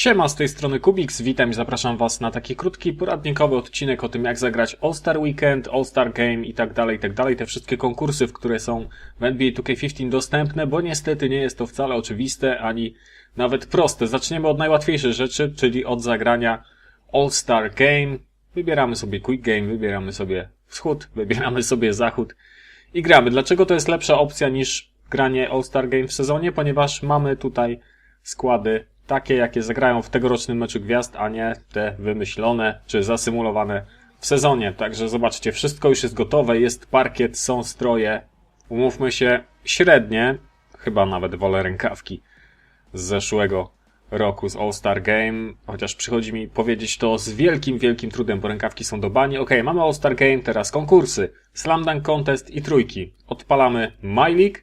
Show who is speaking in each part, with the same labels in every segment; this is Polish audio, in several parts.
Speaker 1: Siema, z tej strony Kubix, witam i zapraszam Was na taki krótki, poradnikowy odcinek o tym, jak zagrać All-Star Weekend, All-Star Game i tak dalej, i tak dalej. Te wszystkie konkursy, w które są w NBA 2K15 dostępne, bo niestety nie jest to wcale oczywiste, ani nawet proste. Zaczniemy od najłatwiejszej rzeczy, czyli od zagrania All-Star Game. Wybieramy sobie Quick Game, wybieramy sobie wschód, wybieramy sobie zachód i gramy. Dlaczego to jest lepsza opcja niż granie All-Star Game w sezonie? Ponieważ mamy tutaj składy takie, jakie zagrają w tegorocznym meczu gwiazd, a nie te wymyślone czy zasymulowane w sezonie. Także zobaczcie, wszystko już jest gotowe, jest parkiet, są stroje. Umówmy się, średnie, chyba nawet wolę rękawki z zeszłego roku z All-Star Game, chociaż przychodzi mi powiedzieć to z wielkim, wielkim trudem, bo rękawki są do bani. Ok, mamy All-Star Game, teraz konkursy, Slam Dunk Contest i trójki. Odpalamy My League,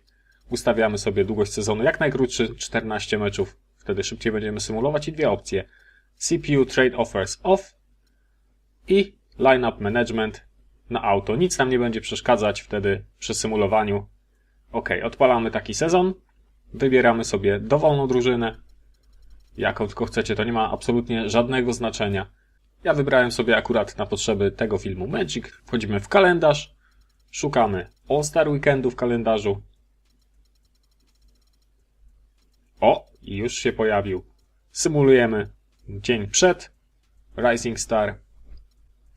Speaker 1: ustawiamy sobie długość sezonu jak najkrótszy, 14 meczów, wtedy szybciej będziemy symulować i dwie opcje. CPU Trade Offers Off i Lineup Management na auto. Nic nam nie będzie przeszkadzać wtedy przy symulowaniu. Ok, odpalamy taki sezon, wybieramy sobie dowolną drużynę, jaką tylko chcecie, to nie ma absolutnie żadnego znaczenia. Ja wybrałem sobie akurat na potrzeby tego filmu Magic. Wchodzimy w kalendarz, szukamy All-Star Weekendu w kalendarzu. O, już się pojawił. Symulujemy dzień przed, Rising Star,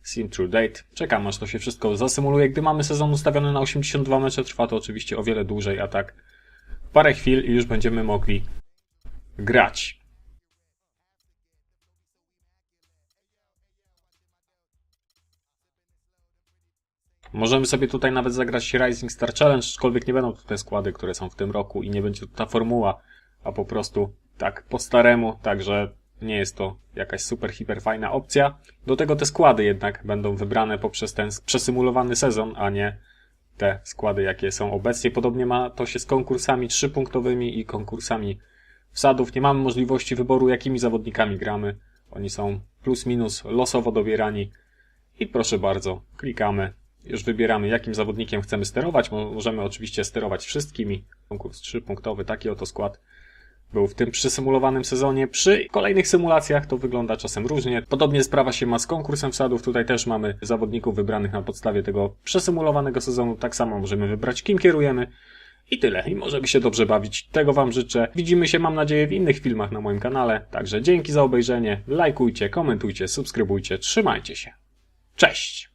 Speaker 1: Sim True Date. Czekam aż to się wszystko zasymuluje. Gdy mamy sezon ustawiony na 82 mecze, trwa to oczywiście o wiele dłużej, a tak parę chwil i już będziemy mogli grać. Możemy sobie tutaj nawet zagrać Rising Star Challenge, aczkolwiek nie będą te składy, które są w tym roku i nie będzie to ta formuła, a po prostu tak po staremu, także nie jest to jakaś super, hiper fajna opcja. Do tego te składy jednak będą wybrane poprzez ten przesymulowany sezon, a nie te składy, jakie są obecnie. Podobnie ma to się z konkursami trzypunktowymi i konkursami wsadów. Nie mamy możliwości wyboru, jakimi zawodnikami gramy. Oni są plus minus losowo dobierani. I proszę bardzo, klikamy. Już wybieramy, jakim zawodnikiem chcemy sterować. Mo- Możemy oczywiście sterować wszystkimi. Konkurs trzypunktowy, taki oto skład był w tym przysymulowanym sezonie. Przy kolejnych symulacjach to wygląda czasem różnie. Podobnie sprawa się ma z konkursem wsadów. Tutaj też mamy zawodników wybranych na podstawie tego przesymulowanego sezonu. Tak samo możemy wybrać, kim kierujemy. I tyle. I możemy się dobrze bawić. Tego Wam życzę. Widzimy się, mam nadzieję, w innych filmach na moim kanale. Także dzięki za obejrzenie. Lajkujcie, komentujcie, subskrybujcie. Trzymajcie się. Cześć!